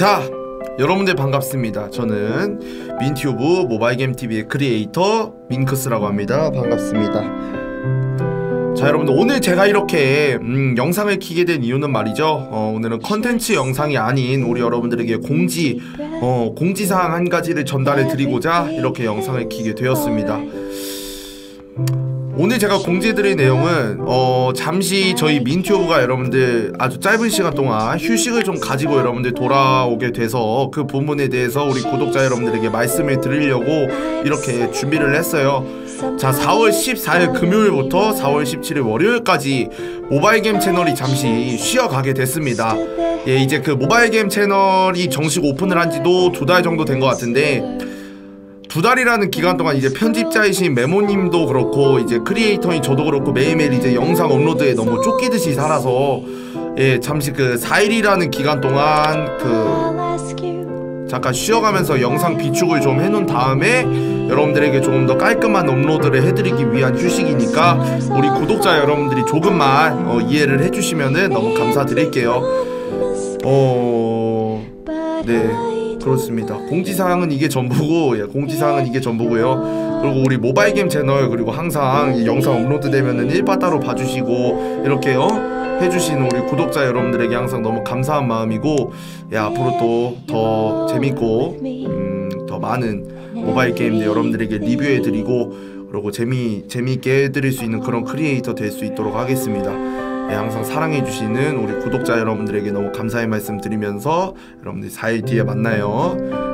자, 여러분들 반갑습니다. 저는 민튜브 모바일게임 TV의 크리에이터 민크스라고 합니다. 반갑습니다. 자, 여러분들 오늘 제가 이렇게 음, 영상을 키게 된 이유는 말이죠. 어, 오늘은 컨텐츠 영상이 아닌 우리 여러분들에게 공지, 어, 공지사항 한 가지를 전달해 드리고자 이렇게 영상을 키게 되었습니다. 오늘 제가 공지드릴 내용은 어 잠시 저희 민튜브가 여러분들 아주 짧은 시간 동안 휴식을 좀 가지고 여러분들 돌아오게 돼서 그 부분에 대해서 우리 구독자 여러분들에게 말씀을 드리려고 이렇게 준비를 했어요. 자 4월 14일 금요일부터 4월 17일 월요일까지 모바일 게임 채널이 잠시 쉬어가게 됐습니다. 예 이제 그 모바일 게임 채널이 정식 오픈을 한 지도 두 달 정도 된 것 같은데 두 달이라는 기간 동안 이제 편집자이신 메모님도 그렇고 이제 크리에이터인 저도 그렇고 매일매일 이제 영상 업로드에 너무 쫓기듯이 살아서 예 잠시 그 4일이라는 기간 동안 그 잠깐 쉬어가면서 영상 비축을 좀 해놓은 다음에 여러분들에게 조금 더 깔끔한 업로드를 해드리기 위한 휴식이니까 우리 구독자 여러분들이 조금만 어, 이해를 해주시면은 너무 감사드릴게요. 어... 네. 그렇습니다. 공지사항은 이게 전부고, 예, 공지사항은 이게 전부고요. 그리고 우리 모바일 게임 채널 그리고 항상 이 영상 업로드 되면은 일바따로 봐주시고 이렇게요 해주시는 우리 구독자 여러분들에게 항상 너무 감사한 마음이고, 예, 앞으로 또 더 재밌고 음, 더 많은 모바일 게임들 여러분들에게 리뷰해드리고 그리고 재미 재미있게 해드릴 수 있는 그런 크리에이터 될 수 있도록 하겠습니다. 예, 항상 사랑해주시는 우리 구독자 여러분들에게 너무 감사의 말씀 드리면서 여러분들 4일 뒤에 만나요. 예,